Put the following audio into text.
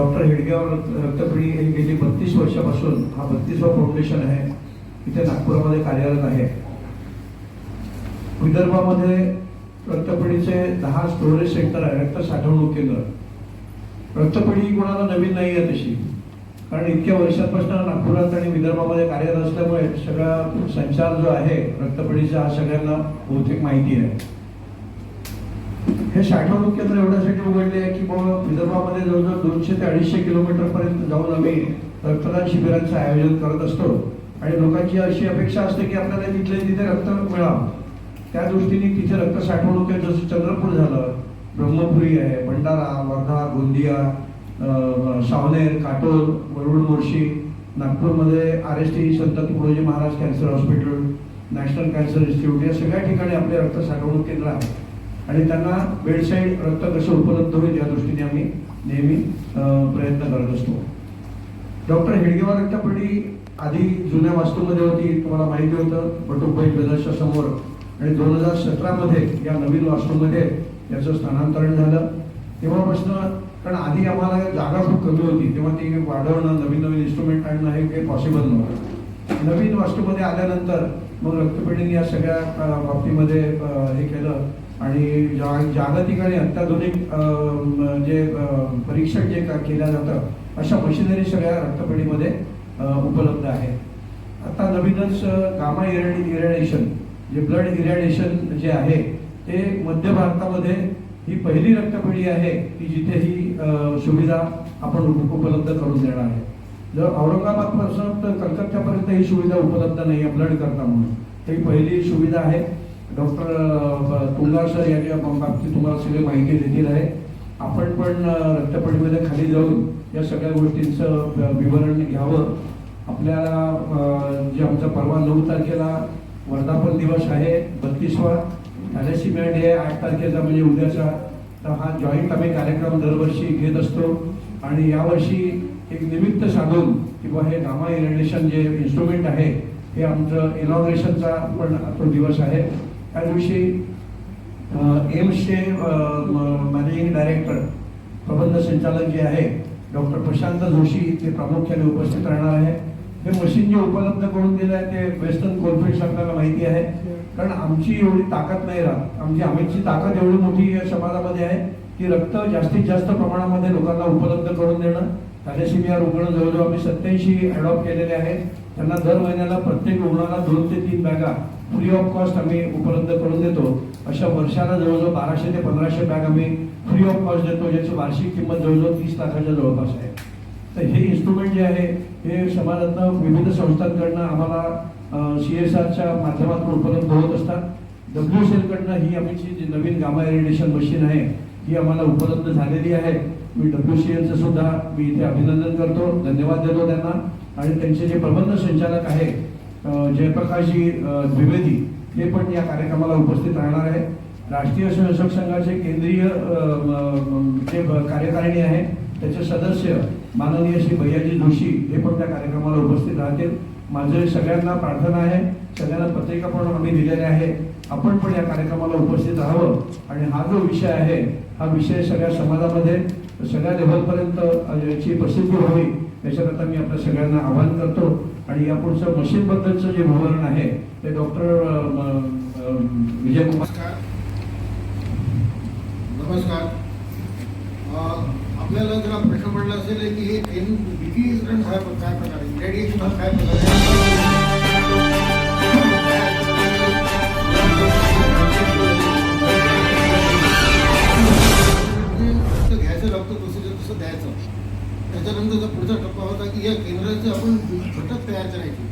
Doctor Hedgewar रक्तपेढी हे गेली बत्तीस वर्षापासून हा बत्तीसवा फाउंडेशन आहे. इथे नागपुरामध्ये कार्यरत आहे. विदर्भामध्ये रक्तपेढीचे दहा स्टोरेज सेंटर आहे रक्त साठवणूक केंद्र. रक्तपेढी कोणाला नवीन नाही आहे तशी. कारण इतक्या वर्षांपासून नागपुरात आणि विदर्भामध्ये कार्यरत असल्यामुळे सगळा संचार जो आहे रक्तपेढीचा हा सगळ्यांना बहुतेक माहिती आहे. हे साठवणूक केंद्र एवढ्यासाठी उघडले आहे की बाबा विदर्भामध्ये जवळजवळ दोनशे ते अडीचशे किलोमीटर पर्यंत जाऊन आम्ही रक्तदान शिबिरांचं आयोजन करत असतो. आणि लोकांची अशी अपेक्षा असते की आपल्याला तिथले तिथे रक्त मिळावं त्या दृष्टीने तिथे रक्त साठवणूक आहे. जसं चंद्रपूर झालं ब्रह्मपुरी आहे भंडारा वर्धा गोंदिया सावनेर काटोल वरुड मोर्शी नागपूरमध्ये R S T Sant Tukdoji Maharaj cancer hospital national cancer institute या सगळ्या ठिकाणी आपले रक्त साठवणूक केंद्र आहे आणि त्यांना बेडसाईड रक्त कसं उपलब्ध होईल या दृष्टीने आम्ही नेहमी प्रयत्न करत असतो. डॉक्टर हेडगेवार रक्तपेढी आधी जुन्या वास्तूमध्ये होती तुम्हाला माहिती होतं बटुकबाई ब्रदर्सच्या समोर. आणि दोन हजार सतरामध्ये या नवीन वास्तूमध्ये याचं स्थानांतरण झालं. तेव्हापासून कारण आधी आम्हाला जागा खूप कमी होती तेव्हा ती वाढवणं नवीन नवीन इन्स्ट्रुमेंट आणणं हे काही पॉसिबल नव्हतं. नवीन वास्तूमध्ये आल्यानंतर मग रक्तपेढीने या सगळ्या बाबतीमध्ये हे केलं. आणि जा- जागतिक आणि अत्याधुनिक जे परीक्षण जे का- केलं जातं अशा मशिनरी सगळ्या रक्तपेढीमध्ये उपलब्ध आहे आता नवीनच गामा इरेडेशन जे ब्लड इरेडेशन जे आहे ते मध्य भारतामध्ये ही पहिली रक्तपेढी आहे की जिथे ही सुविधा आपण उपलब्ध करून देणार आहे. जर औरंगाबादपासून तर कलकत्त्यापर्यंत ही सुविधा उपलब्ध नाही आहे ब्लड करता म्हणून. ही पहिली सुविधा आहे. डॉक्टर तुंगार सर यांच्या बाबतीत तुम्हाला सगळी माहिती देतील आहे. आपण पण रक्तपेढीमध्ये खाली जाऊन या सगळ्या गोष्टींचं विवरण घ्यावं. आपल्याला जे आमचा परवा नऊ तारखेला वर्धापन दिवस आहे बत्तीसवा. थॅलेसिमिया डे आहे आठ तारखेचा म्हणजे उद्याचा. तर हा जॉईंट आम्ही कार्यक्रम दरवर्षी घेत असतो. आणि यावर्षी एक निमित्त साधून किंवा हे गामा इरेडिशन जे इन्स्ट्रुमेंट आहे हे आमचं इनॉग्रेशनचा पण तो दिवस आहे. त्या दिवशी एम्सचे मॅनेजिंग डायरेक्टर प्रबंध संचालक जे आहे डॉक्टर प्रशांत जोशी ते प्रामुख्याने उपस्थित राहणार आहे. हे मशीन जे उपलब्ध करून दिलं आहे ते वेस्टर्न कोलफिल्ड्स आपल्याला माहिती आहे. कारण आमची एवढी ताकद नाही राहत. आमची आमची ताकद एवढी मोठी या समाजामध्ये आहे की रक्त जास्तीत जास्त प्रमाणामध्ये लोकांना उपलब्ध करून देणं. थॅलेसिमिया रुग्ण जवळजवळ आम्ही सत्याऐंशी अडॉप्ट केलेले आहेत. त्यांना दर महिन्याला प्रत्येक रुग्णाला दोन ते तीन बॅगा फ्री ऑफ कॉस्ट आम्ही उपलब्ध करून देतो. अशा वर्षाला जवळजवळ बाराशे ते पंधराशे बॅग आम्ही फ्री ऑफ कॉस्ट देतो ज्याची वार्षिक किंमत जवळजवळ तीस लाखाच्या जवळपास आहे. तर हे इन्स्ट्रुमेंट जे आहे हे समाजातनं विविध संस्थांकडनं आम्हाला सी एस आरच्या माध्यमातून उपलब्ध होत असतात. डब्ल्यू कडनं ही आमची जी नवीन गामा इरिडेशन मशीन आहे ही आम्हाला उपलब्ध झालेली आहे. मी डब्ल्यू सी एलचं सुद्धा मी इथे अभिनंदन करतो. धन्यवाद देतो त्यांना. आणि त्यांचे जे प्रबंध संचालक आहे जयप्रकाशजी द्विवेदी ते पण या कार्यक्रमाला उपस्थित राहणार आहे राष्ट्रीय स्वयंसेवक संघाचे केंद्रीय जे कार्यकारिणी आहे त्याचे सदस्य माननीय श्री भैयाजी जोशी हे पण त्या कार्यक्रमाला उपस्थित राहतील. माझे सगळ्यांना प्रार्थना आहे. सगळ्यांना पत्रिका पण आम्ही दिलेल्या आहे. आपण पण या कार्यक्रमाला उपस्थित राहावं. आणि हा जो विषय आहे हा विषय सगळ्या समाजामध्ये सगळ्या लेव्हलपर्यंत याची प्रसिद्धी व्हावी. याच्याकरता मी आपल्या सगळ्यांना आवाहन करतो. आणि यापुढचं मशीनबद्दलचं जे विवरण आहे ते डॉक्टर विजयकुमार नमस्कार. नमस्कार. आपल्याला जरा प्रश्न पडला असेल की हे एन काय प्रकार? आहे रेडिएशन हा काय प्रकार? त्याच्यानंतरचा पुढचा टप्पा होता की या केंद्राचे आपण घटक तयार करायचे.